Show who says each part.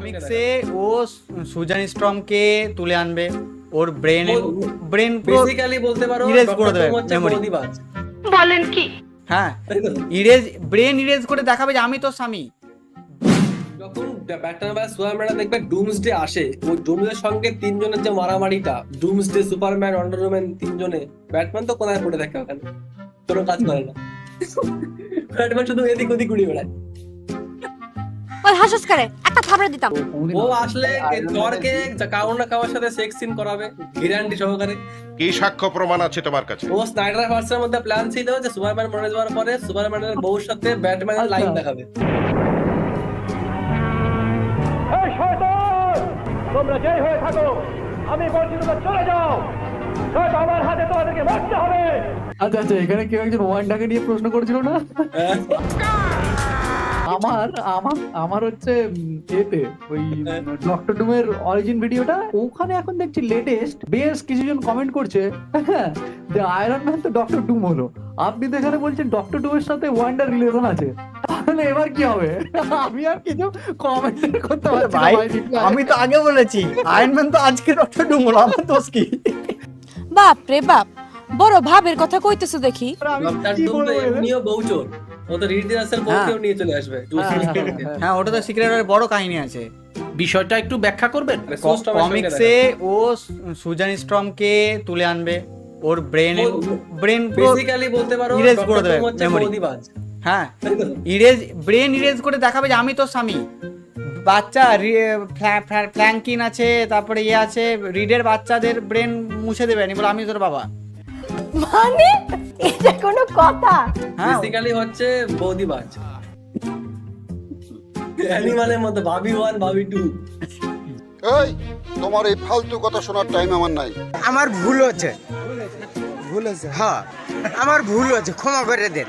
Speaker 1: কমিক্সে ও Suzanne স্ট্রমকে তুলে আনবে। ওর brain brain
Speaker 2: basically বলতে পারো Dr.
Speaker 1: করে দেবে
Speaker 2: হচ্ছে
Speaker 1: memory।
Speaker 2: বৌদিবাজ।
Speaker 1: হ্যাঁ ইরেজ ব্রেন ইরেজ করে দেখাবে যে আমি তো স্বামী।
Speaker 2: যখন ব্যাটম্যান বা সুপারম্যান দেখবে ডুমসডে আসে ওই ডুমসের সঙ্গে তিনজনের যে মারামারিটা ডুমসডে সুপারম্যান ওয়ান্ডার তিনজনে ব্যাটম্যান তো কোথায় পড়ে থাকে ওখানে? কোনো কাজ করে না। ব্যাটম্যান শুধু এদিক ওদিক উড়ে বেড়ায়।
Speaker 3: ওই হাসস করে একটা দিতাম।
Speaker 2: ও আসলে জ্বরকে কারোর না কারোর সাথে সেক্স সিন করাবে গ্যারান্টি সহকারে।
Speaker 4: কি সাক্ষ্য প্রমাণ আছে তোমার কাছে?
Speaker 2: ও স্নাইডার ভার্সের মধ্যে প্ল্যান ছিল যে সুপারম্যান মরে যাওয়ার পরে সুপারম্যানের বউর সাথে ব্যাটম্যানের লাইন
Speaker 5: আচ্ছা।
Speaker 2: দেখাবে।
Speaker 6: তোমরা যেই হয়ে থাকো আমি বলছি তোমরা চলে যাও। নয়তো আমার হাতে তোমাদেরকে মরতে হবে।
Speaker 5: আচ্ছা আচ্ছা এখানে কেউ একজন ওয়ান্ডাকে নিয়ে প্রশ্ন করেছিল না? আমার আমার আমার হচ্ছে এতে ওই ডক্টর ডুমের অরিজিন ভিডিওটা ওখানে এখন দেখছি লেটেস্ট বেশ কিছুজন কমেন্ট করছে যে আয়রন ম্যান তো ডক্টর ডুম হলো। আপনি তো এখানে বলছেন ডক্টর ডুমের সাথে ওয়ান্ডার রিলেশন আছে। তাহলে এবার কি হবে? আমি আর কিছু কমেন্ট করতে পারছি
Speaker 1: ভাই আমি তো আগে বলেছি আয়রন ম্যান তো আজকে ডক্টর ডুম হলো আমার দোষ কি?
Speaker 3: বাপ রে বাপ বড় ভাবের কথা কইতেছো দেখি।
Speaker 5: আমি
Speaker 2: ডক্টর ডুম তো এমনিও বউচোর ও তো রিড রাসেল নিয়ে চলে আসবে।
Speaker 5: হ্যাঁ, হ্যাঁ, হ্যাঁ।
Speaker 1: হ্যাঁ ওটা তো সিক্রেটের বড় কাহিনী আছে।
Speaker 7: বিষয়টা একটু ব্যাখ্যা করবেন?
Speaker 1: কমিক্সে ও সুজান স্ট্রমকে তুলে আনবে। ওর ব্রেন ব্রেন
Speaker 2: বেসিক্যালি বলতে পারো
Speaker 1: erase করে দেবে।
Speaker 2: বৌদিবাজ।
Speaker 1: হ্যাঁ। ইরেজ ব্রেন ইরেজ করে দেখাবে যে আমি তো স্বামী। বাচ্চা ফ্র্যাঙ্কিন আছে তারপরে ইয়ে আছে রিডের বাচ্চাদের ব্রেন মুছে দেবে। নি বলে আমি তোর বাবা।
Speaker 3: মানে? কথা।
Speaker 2: বেসিক্যালি হচ্ছে বৌদিবাজ অ্যানিমালের মতো ভাবি ওয়ান ভাবি টু
Speaker 8: এই তোমার এই ফালতু কথা শোনার টাইম আমার নাই।
Speaker 9: আমার ভুল হচ্ছে। ভুল হচ্ছে হ্যাঁ আমার ভুল হচ্ছে ক্ষমা করে দেন।